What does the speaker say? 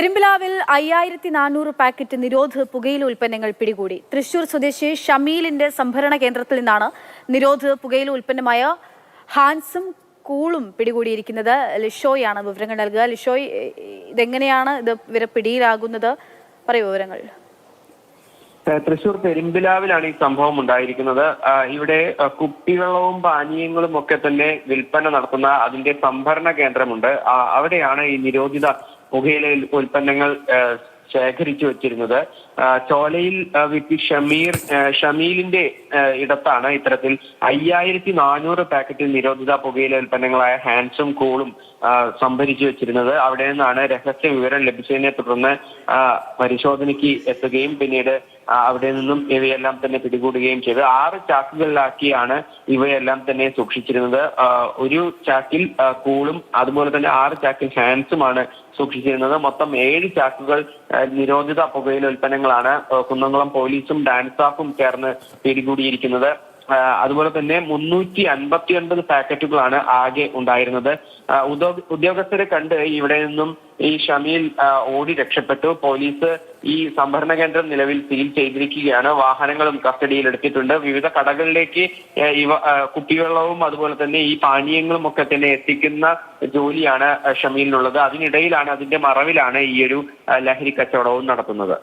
പെരുമ്പിലാവിൽ അയ്യായിരത്തി നാനൂറ് പാക്കറ്റ് നിരോധ പുകയില ഉൽപ്പന്നങ്ങൾ പിടികൂടി. തൃശൂർ സ്വദേശി ഷമീലിന്റെ സംഭരണ കേന്ദ്രത്തിൽ നിന്നാണ് നിരോധ പുകയില ഉൽപ്പന്നമായ ഹാൻസും കൂളും പിടികൂടിയിരിക്കുന്നത്. ലിഷോയാണ് വിവരങ്ങൾ നൽകുക. ലിഷോയ് ഇതെങ്ങനെയാണ് ഇത് ഇവരെ പിടിയിലാകുന്നത്? പറയൂ വിവരങ്ങൾ. തൃശൂർ പെരുമ്പിലാവിലാണ് ഈ സംഭവം ഉണ്ടായിരിക്കുന്നത്. ഇവിടെ കുപ്പിവെള്ളവും പാനീയങ്ങളും ഒക്കെ തന്നെ വിൽപ്പന നടത്തുന്ന അതിന്റെ സംഭരണ കേന്ദ്രമുണ്ട്. അവിടെയാണ് ഈ നിരോധിത പുകയില ഉൽപ്പന്നങ്ങൾ ശേഖരിച്ചു വച്ചിരുന്നത്. ചോലയിൽ വിപി ഷമീർ ഷമീലിന്റെ ഇടത്താണ് ഇത്തരത്തിൽ അയ്യായിരത്തി നാനൂറ് പാക്കറ്റിൽ നിരോധിത പുകയില ഉൽപ്പന്നങ്ങളായ ഹാൻസും കൂളും സംഭരിച്ചു വെച്ചിരുന്നത്. അവിടെ നിന്നാണ് രഹസ്യ വിവരം ലഭിച്ചതിനെ തുടർന്ന് പരിശോധനയ്ക്ക് എത്തുകയും പിന്നീട് അവിടെ നിന്നും ഇവയെല്ലാം തന്നെ പിടികൂടുകയും ചെയ്തു. ആറ് ചാക്കുകളിലാക്കിയാണ് ഇവയെല്ലാം തന്നെ സൂക്ഷിച്ചിരുന്നത്. ഒരു ചാക്കിൽ കൂളും അതുപോലെ തന്നെ ആറ് ചാക്കിൽ ഹാൻസുമാണ് സൂക്ഷിച്ചിരുന്നത്. മൊത്തം ഏഴ് ചാക്കുകൾ നിരോധിത പുകയില ഉൽപ്പന്നങ്ങളാണ് കുന്നംകുളം പോലീസും ഡാൻസ് സ്റ്റാഫും ചേർന്ന് പിടികൂടിയിരിക്കുന്നത്. അതുപോലെ തന്നെ മുന്നൂറ്റി അൻപത്തി ഒൻപത് പാക്കറ്റുകളാണ് ആകെ ഉണ്ടായിരുന്നത്. ഉദ്യോഗ- ഉദ്യോഗസ്ഥരെ കണ്ട് ഇവിടെ നിന്നും ഈ ഷമീൽ ഓടി രക്ഷപ്പെട്ടു. പോലീസ് ഈ സംഭരണ കേന്ദ്രം നിലവിൽ സീൽ ചെയ്തിരിക്കുകയാണ്. വാഹനങ്ങളും കസ്റ്റഡിയിൽ എടുത്തിട്ടുണ്ട്. വിവിധ കടകളിലേക്ക് ഇവ കുപ്പിവെള്ളവും അതുപോലെ തന്നെ ഈ പാനീയങ്ങളും ഒക്കെ തന്നെ എത്തിക്കുന്ന ജോലിയാണ് ഷമീലിനുള്ളത്. അതിനിടയിലാണ് അതിന്റെ മറവിലാണ് ഈ ഒരു ലഹരി കച്ചവടവും നടത്തുന്നത്.